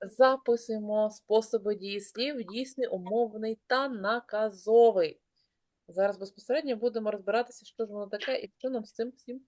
Записуємо способи дієслів дійсний, умовний та наказовий. Зараз безпосередньо будемо розбиратися, що ж воно таке і що нам з цим всім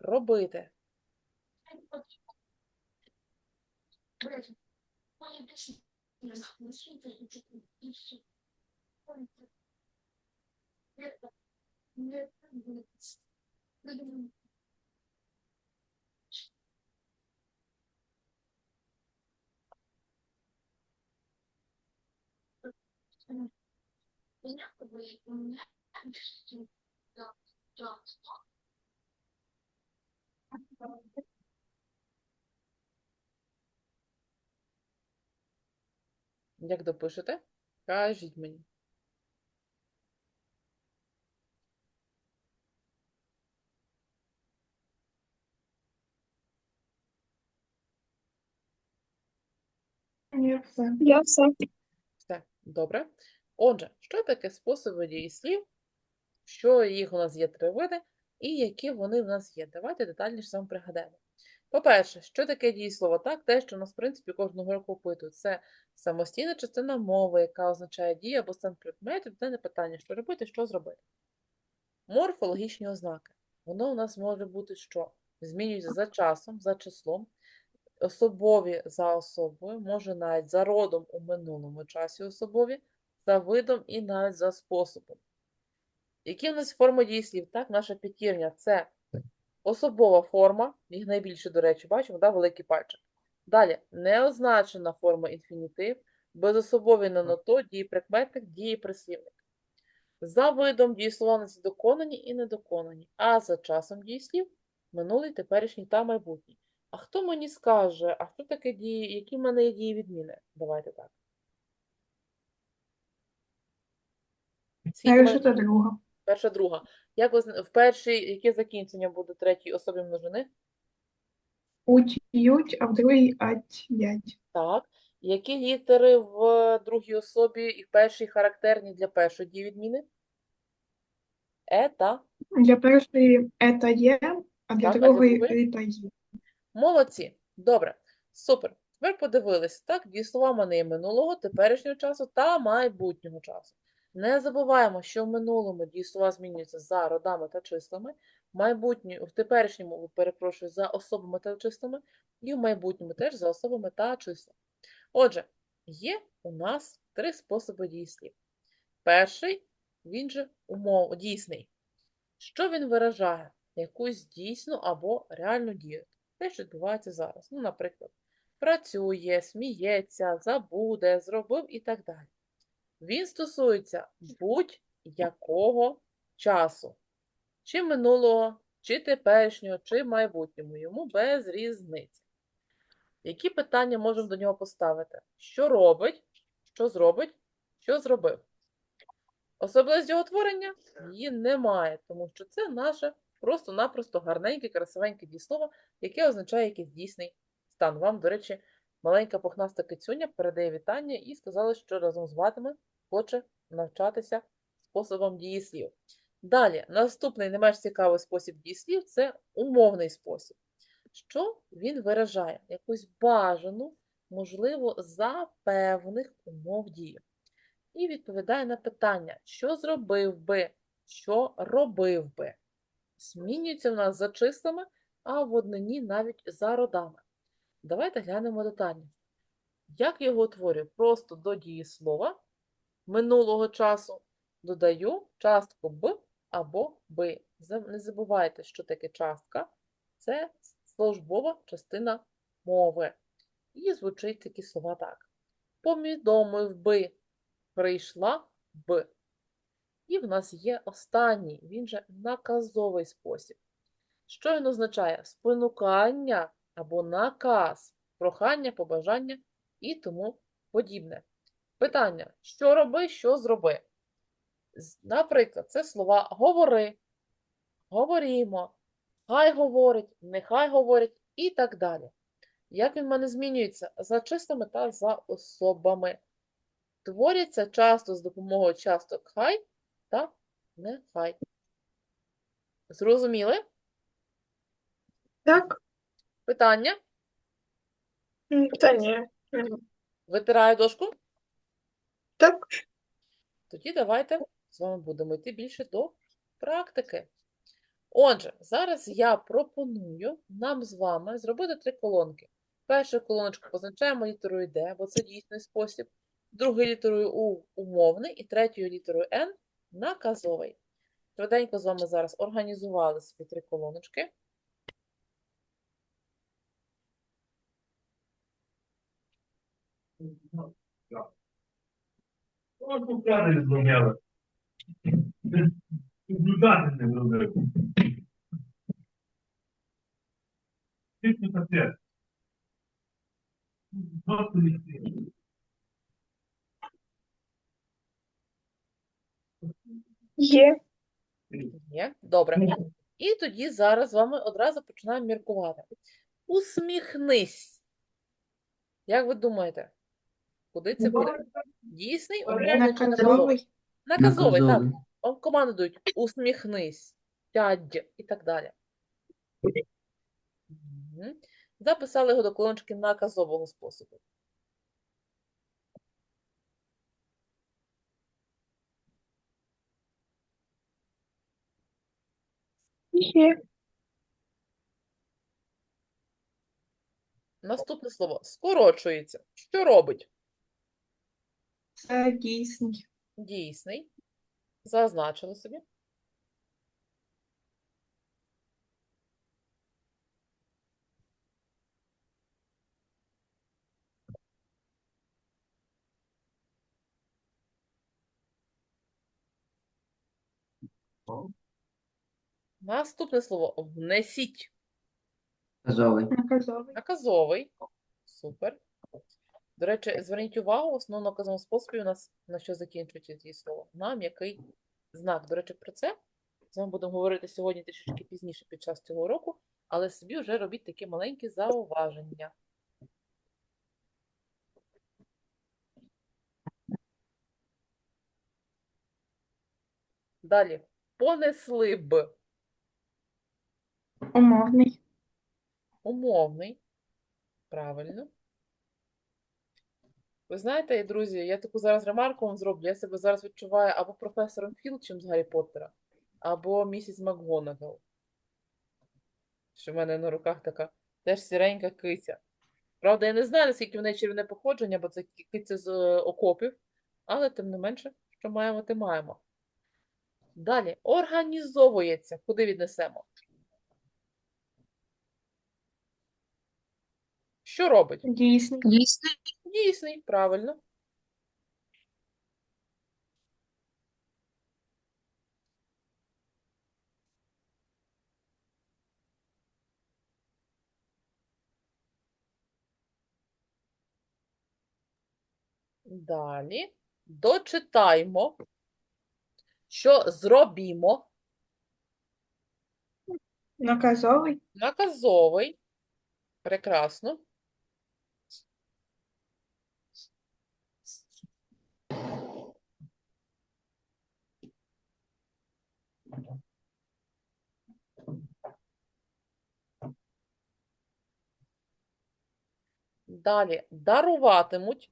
робити. Як допишете? Кажіть мені. Я все. Добре. Отже, що таке способи дієслів? Що їх у нас є три види, і які вони в нас є? Давайте детальніше сам пригадаємо. По-перше, що таке дієслово? Так, те, що нас, в принципі, кожного року опитують. Це самостійна частина мови, яка означає дію або стан предметів, це не питання, що робити, що зробити. Морфологічні ознаки. Воно у нас може бути що? Змінюється за часом, за числом, особові за особою, може навіть за родом у минулому часі особові, за видом і навіть за способом. Які в нас форми дієслів? Так, наша п'ятірня це особова форма, їх найбільше, до речі, бачимо, да, великий пальчик. Далі неозначена форма інфінітив, безособовий на ното, дієприкметник, дієприслівник. За видом дієслова нас доконані і недоконані, а за часом дієслів минулий, теперішній та майбутній. А хто мені скаже, а що таке дії, які в мене є дії відміни? Давайте так. Перша та друга. Перша, друга. Як ви в першій, яке закінчення буде третій особі множини? Уть, ють, а в другій ать, ять. Так. Які літери в другій особі і в першій характерні для першої дії відміни? Е та. Для першої ета є, а для Так, а для другої другої? є. Молодці. Добре. Супер. Тепер подивилися, так? Дієслова є минулого, теперішнього часу та майбутнього часу. Не забуваємо, що в минулому дієслова змінюються за родами та числами, в майбутньому, в теперішньому, перепрошую, за особами та числами, і в майбутньому теж за особами та числами. Отже, є у нас три способи дієслів. Перший, він же умов, дійсний. Що він виражає? Якусь дійсну або реальну дію. Те, що відбувається зараз. Ну, наприклад, працює, сміється, забуде, зробив і так далі. Він стосується будь-якого часу. Чи минулого, чи теперішнього, чи майбутнього. Йому без різниці. Які питання можемо до нього поставити? Що робить, що зробить, що зробив? Особливість його творення її немає, тому що це наше просто-напросто гарненьке, красивеньке дієслово, яке означає якийсь дійсний стан. Вам, до речі, маленька пухнаста кицюня передає вітання і сказала, що разом з вами хоче навчатися способом дієслів. Далі, наступний не менш цікавий спосіб дієслів це умовний спосіб. Що він виражає? Якусь бажану, можливо, за певних умов дії. І відповідає на питання, що зробив би, що робив би. Змінюється в нас за числами, а в однині навіть за родами. Давайте глянемо детально. Як його утворюю? Просто до дієслова минулого часу додаю частку б або би. Не забувайте, що таке частка. Це службова частина мови. І звучить такі слова так. Повідомив би, прийшла б. І в нас є останній, він же наказовий спосіб. Що він означає? Спонукання або наказ, прохання, побажання і тому подібне. Питання: що роби, що зроби? Наприклад, це слова говори, говорімо, хай говорить, нехай говорить і так далі. Як він в мене змінюється? За числами та за особами. Творяться часто з допомогою часток хай та нехай. Зрозуміли? Так, Питання? Та ні. Витираю дошку? Так. Тоді давайте з вами будемо йти більше до практики. Отже, зараз я пропоную нам з вами зробити три колонки. Першу колоночку позначаємо літерою D, бо це дійсний спосіб. Другою літерою U – умовний, і третьою літерою N – наказовий. Швиденько з вами зараз організували собі три колоночки. От купляни зробили. Блюдати не зробив. Тільки таке. Господи, Є. Є, добре. І тоді зараз з вами одразу починаємо міркувати. Усміхнись. Як ви думаєте, куди це буде? Дійсний, умовний чи наказовий? Наказовий. Так. Вам команди дають усміхнись, сядь і так далі. Записали його до колоночки наказового способу. Є. Наступне слово скорочується. Що робить? Це дійсний. Дійсний. Зазначили собі. Наступне слово внесіть. Наказовий. Наказовий. Наказовий. Супер. До речі, зверніть увагу, основно наказовому способі у нас на що закінчується ці слово? На м'який знак. До речі, про це з вами будемо говорити сьогодні трішечки пізніше під час цього уроку, але собі вже робіть такі маленькі зауваження. Далі. Понесли б. Умовний. Умовний. Правильно. Ви знаєте, друзі, я таку зараз ремарку вам зроблю. Я себе зараз відчуваю або професором Філчем з Гаррі Поттера, або місіс МакГонагал. Що в мене на руках така теж сіренька киця. Правда, я не знаю, наскільки в неї чарівне походження, бо це киця з е, окопів, але тим не менше, що маємо, те маємо. Далі. Організовується. Куди віднесемо? Що робить? Дійсний. Дійсний, правильно. Далі дочитаймо, що зробімо. Наказовий. Наказовий. Прекрасно. Далі даруватимуть.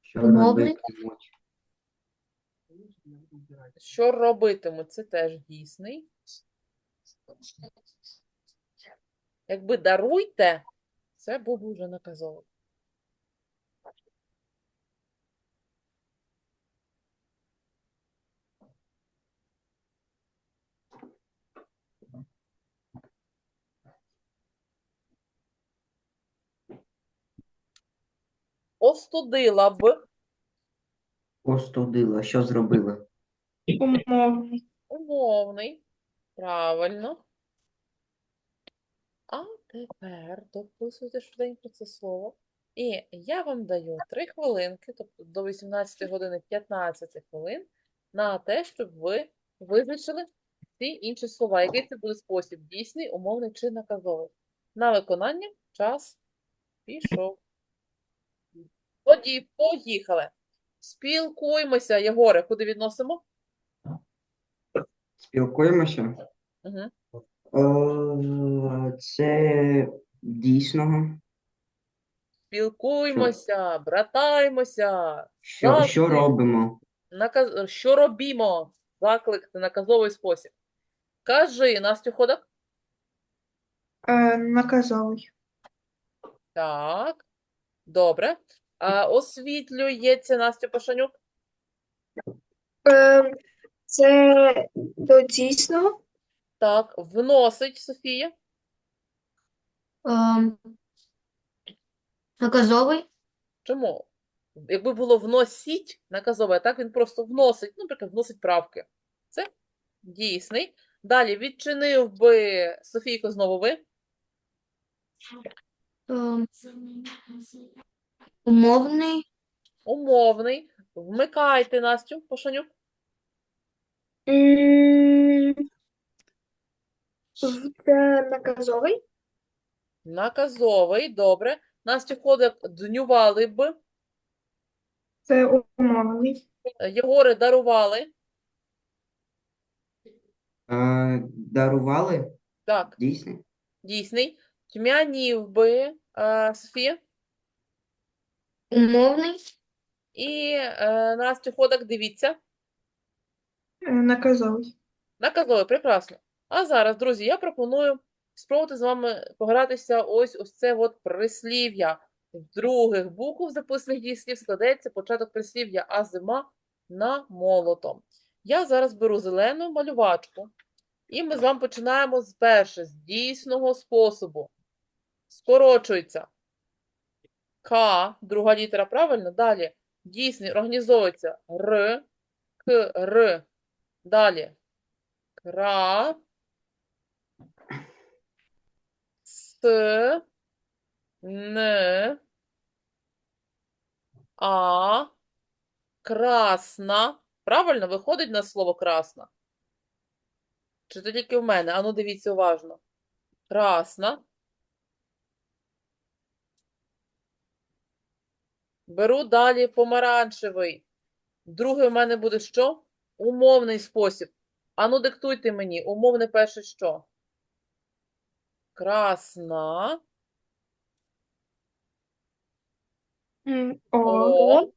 Що робитимуть? Що робитимуть, це теж дійсний. Якби даруйте, це був уже вже Остудила б. Остудила. Що зробила? Умовний. Умовний. Правильно. А тепер дописуйте швиденько це слово. І я вам даю 3 хвилинки, тобто до 18 години 15 хвилин, на те, щоб ви визначили всі інші слова. Який це буде спосіб? Дійсний, умовний чи наказовий? На виконання час пішов. Тоді поїхали. Спілкуємося, Єгоре, куди відносимо? Спілкуємося? Угу. Е, Це дійсного. спілкуймося, братаймося. Що, що робимо? Наказ... Що робімо? Заклик це наказовий спосіб. Кажи, Настю Ходак. Е, наказовий. Так. Добре. А, освітлюється Настя Пашанюк. Ем, Це до дійсного. Так. Вносить Софія. Ем, наказовий, Чому? Якби було вносіть наказове, так він просто вносить, ну, наприклад, вносить правки. Це дійсний. Далі відчинив би Софійко знову ви. ем, умовний, Умовний. Вмикайте Настю Пашанюк. Це наказовий. Наказовий. Добре. Настю Ходак днювали б. Це умовний. Єгори дарували. Е, дарували? Так, Дійсно? дійсний. Тьмянів би е, Софія. Умовний, І е, Настю Ходак, дивіться. Е, наказовий. Наказовий, прекрасно. А зараз, друзі, я пропоную спробувати з вами погратися ось ось це от прислів'я. В других букв записаних дієслів складається початок прислів'я, а зима на молотом. Я зараз беру зелену малювачку, і ми з вами починаємо з перше, з дійсного способу. Скорочується К, друга літера, правильно? Далі дійсний організовується Р, К, Р. Далі Кра. С. Н. А. Красна. Правильно виходить на слово красна? Чи це тільки в мене? Ану, дивіться уважно. Красна. Беру далі помаранчевий. Другий у мене буде що? Умовний спосіб. Ану, диктуйте мені. Умовне перше що? Красна. М, О. О.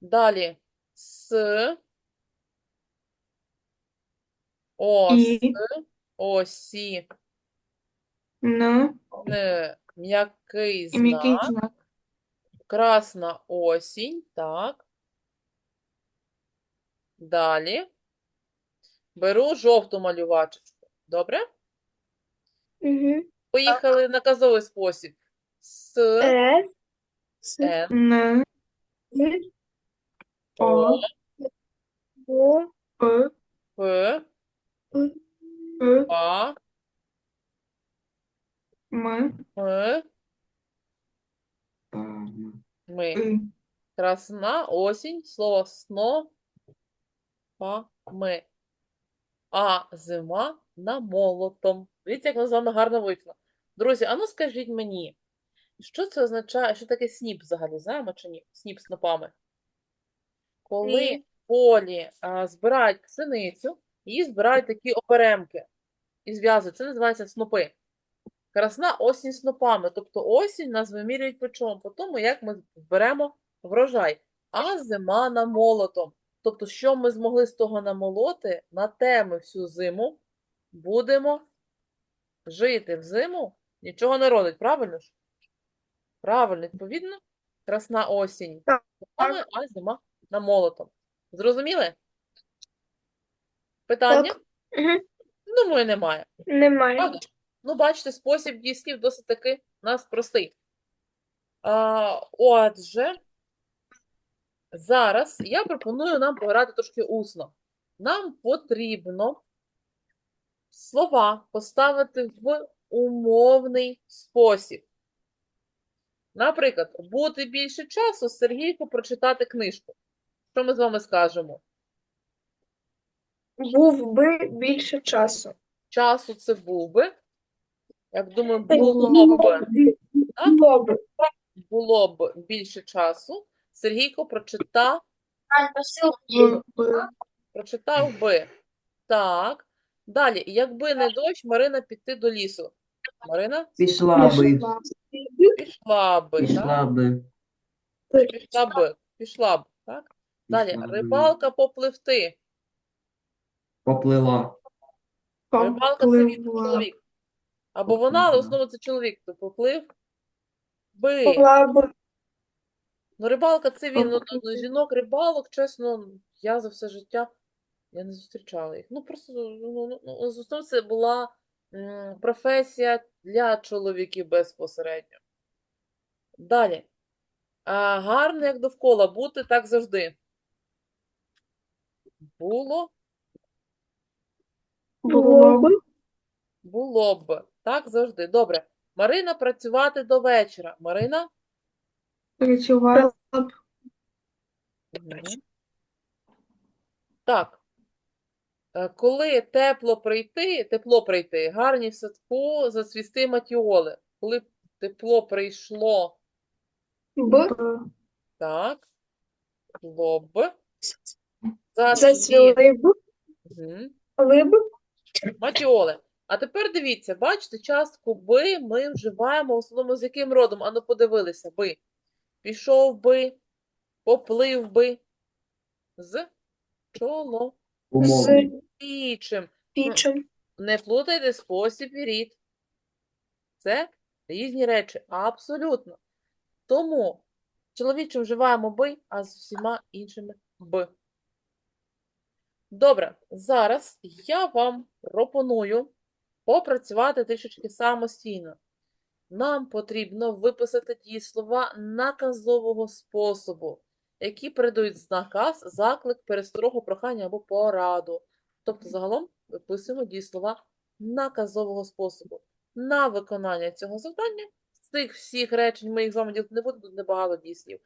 Далі. С. Ос. І. Осі. Н. Н. М'який І м'який знак. Красна осінь. Так. Далі. Беру жовту малювачечку. Добре? Угу. Поїхали наказовий спосіб. С. Е. С. Н. Н. О. О. П. П. П. П. А. М. М. Ми. Красна осінь, слово сно, па, ми. А зима на молотом. Дивіться, як воно з вами гарно вийшло. Друзі, а ну скажіть мені, що це означає, що таке сніп взагалі, знаємо чи ні? Сніп снопами. Коли в полі а, збирають пшеницю, її збирають такі оперемки і зв'язують. Це називається снопи. Красна осінь снопами. Тобто осінь нас вимірюють по чому? По тому, як ми зберемо врожай. А зима намолотом. Тобто, що ми змогли з того намолоти, на те ми всю зиму будемо жити. В зиму нічого не родить, правильно ж? Правильно, відповідно, красна осінь. Снопами, А зима намолотом. Зрозуміли? Питання? Так. Думаю, немає. Немає. Правда? Ну, бачите, спосіб дійслів досить таки у нас простий. А, отже, зараз я пропоную нам пограти трошки усно. Нам потрібно слова поставити в умовний спосіб. Наприклад, бути більше часу Сергійку прочитати книжку. Що ми з вами скажемо? Був би більше часу. Часу це був би. Як думаю, Е, було б. Так? Було б. було б більше часу, Сергійко прочитав, прочитав би. Так. Далі, якби не дощ, Марина піти до лісу. Марина? Пішла би. Пішла. Пішла би, так? Пішла би. Пішла б, пішла б, так? Далі, Пішла би. рибалка попливти. Поплила. Рибалка це чоловік. Або вона, але в це чоловік, то поплив би. Ну, рибалка це він. Ну, ну, жінок рибалок, чесно, я за все життя я не зустрічала їх. Ну, просто ну, ну, ну, в це була м, професія для чоловіків безпосередньо. Далі. А, гарно, як довкола, бути так завжди. Було, Було б. було б. Так завжди. Добре. Марина працювати до вечора. Марина? Працювала б. Мгм. Так. Е, Коли тепло прийти, тепло прийти, гарні в садку зацвісти матіоли. Коли тепло прийшло, Б. так, було б, зацвіт, Зацвіли. Мгм. Б. матіоли. А тепер дивіться, бачите, частку би ми вживаємо в основному з яким родом? Ану, подивилися, би. Пішов би, поплив би, з чоловічим. Умовний. Пічем. Не плутайте спосіб і рід. Це різні речі, абсолютно. Тому чоловічим вживаємо би, а з усіма іншими б. Добре, зараз я вам пропоную попрацювати трішечки самостійно. Нам потрібно виписати дієслова наказового способу, які передають наказ, заклик, пересторогу, прохання або пораду. Тобто, загалом виписуємо дієслова наказового способу. На виконання цього завдання з цих всіх речень ми їх з вами ділити не будемо, тут небагато дієслів.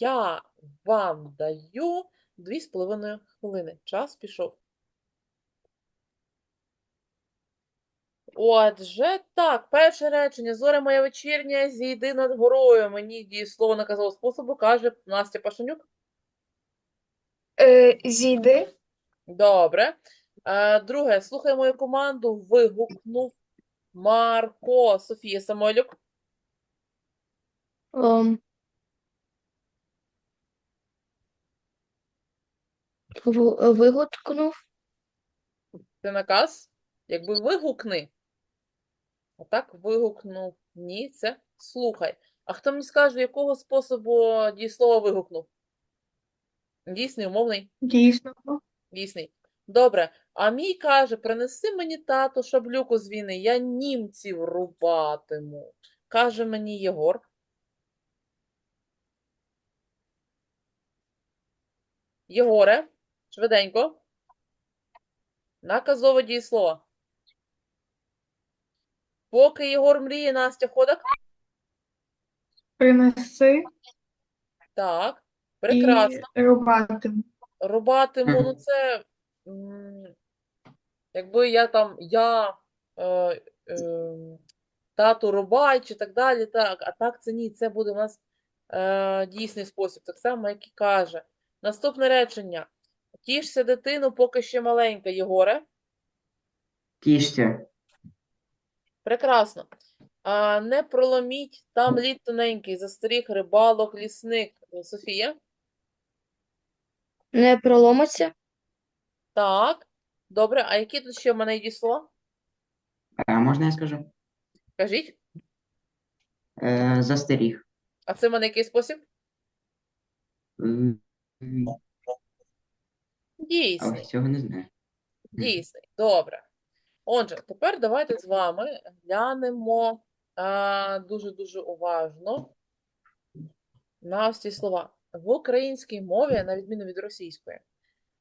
Я вам даю 2,5 хвилини. Час пішов. Отже, так, перше речення. Зоря моя вечірня, зійди над горою. Мені дієслово наказового способу каже Настя Пашенюк. Е, Зійди. Добре. Е, друге, слухай мою команду, вигукнув Марко. Софія Самойлюк. Ем, в- Вигукнув. Це наказ. Якби вигукни. А так вигукнув. Ні, це слухай. А хто мені скаже, якого способу дієслово вигукнув? Дійсний, умовний? Дійсно. Дійсний. Добре. А мій каже, принеси мені тату шаблюку з війни, я німців рубатиму. Каже мені Єгор. Єгоре, швиденько. Наказове дієслово. Поки Єгор мріє, Настя ходок. Принеси Так, прекрасно. і рубатиму. Рубатиму, ну це якби я там, я е, е, тату рубай чи так далі, так, а так це ні, це буде у нас е, дійсний спосіб, так само, як і каже. Наступне речення. Тішся дитину, поки ще маленька, Єгоре. Тішся. Прекрасно. А, не проломіть, там лід тоненький, застеріг рибалок, лісник. Софія? Не проломиться. Так. Добре, а які тут ще в мене є слова? А можна я скажу? Кажіть. Е, застеріг. А це в мене який спосіб? М, А Дійсний. ось цього не знаю. Дійсний. Добре. Отже, тепер давайте з вами глянемо дуже-дуже уважно на ці слова. В українській мові, на відміну від російської,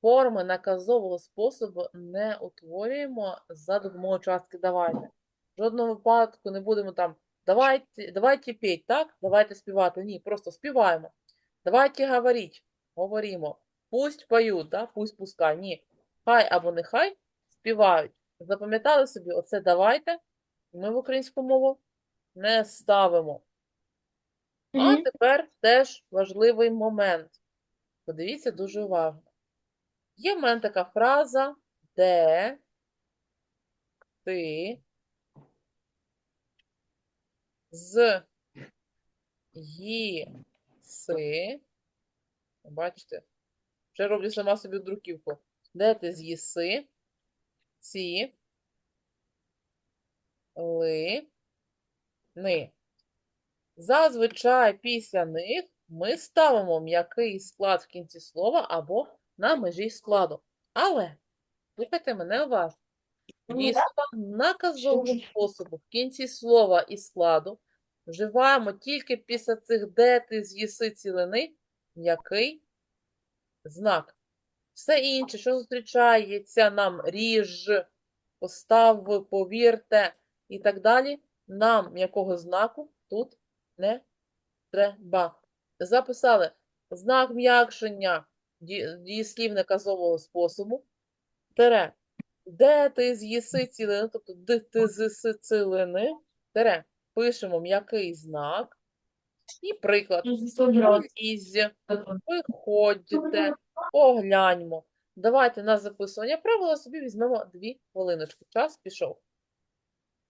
форми наказового способу не утворюємо за допомогою частки давайте. В жодному випадку не будемо там давайте, давайте петь, так? Давайте співати. Ні, просто співаємо. Давайте говоріть. Говоримо. Пусть поють, да? Пусть пускай. Ні. Хай або нехай співають. Запам'ятали собі, оце давайте. Ми в українську мову не ставимо. А тепер теж важливий момент. Подивіться дуже уважно. Є в мене така фраза, де ти з Їси. Бачите? Вже роблю сама собі друківку. Де ти з'їси? Ці. Ли. Ни. Зазвичай після них ми ставимо м'який склад в кінці слова або на межі складу. Але, слухайте мене уважно. Дійсно, наказового способу в кінці слова і складу вживаємо тільки після цих де ти з'їси цілини м'який знак. Все інше, що зустрічається нам ріж, постав, повірте і так далі, нам м'якого знаку тут не треба. Записали знак м'якшення ді- дієслів наказового способу. Тере. Де ти з'їси цілини, тобто де ти з'їси цілини, тере. Пишемо м'який знак. І приклад. Із, виходьте, погляньмо. Давайте на записування правила собі візьмемо дві хвилиночки. Час пішов.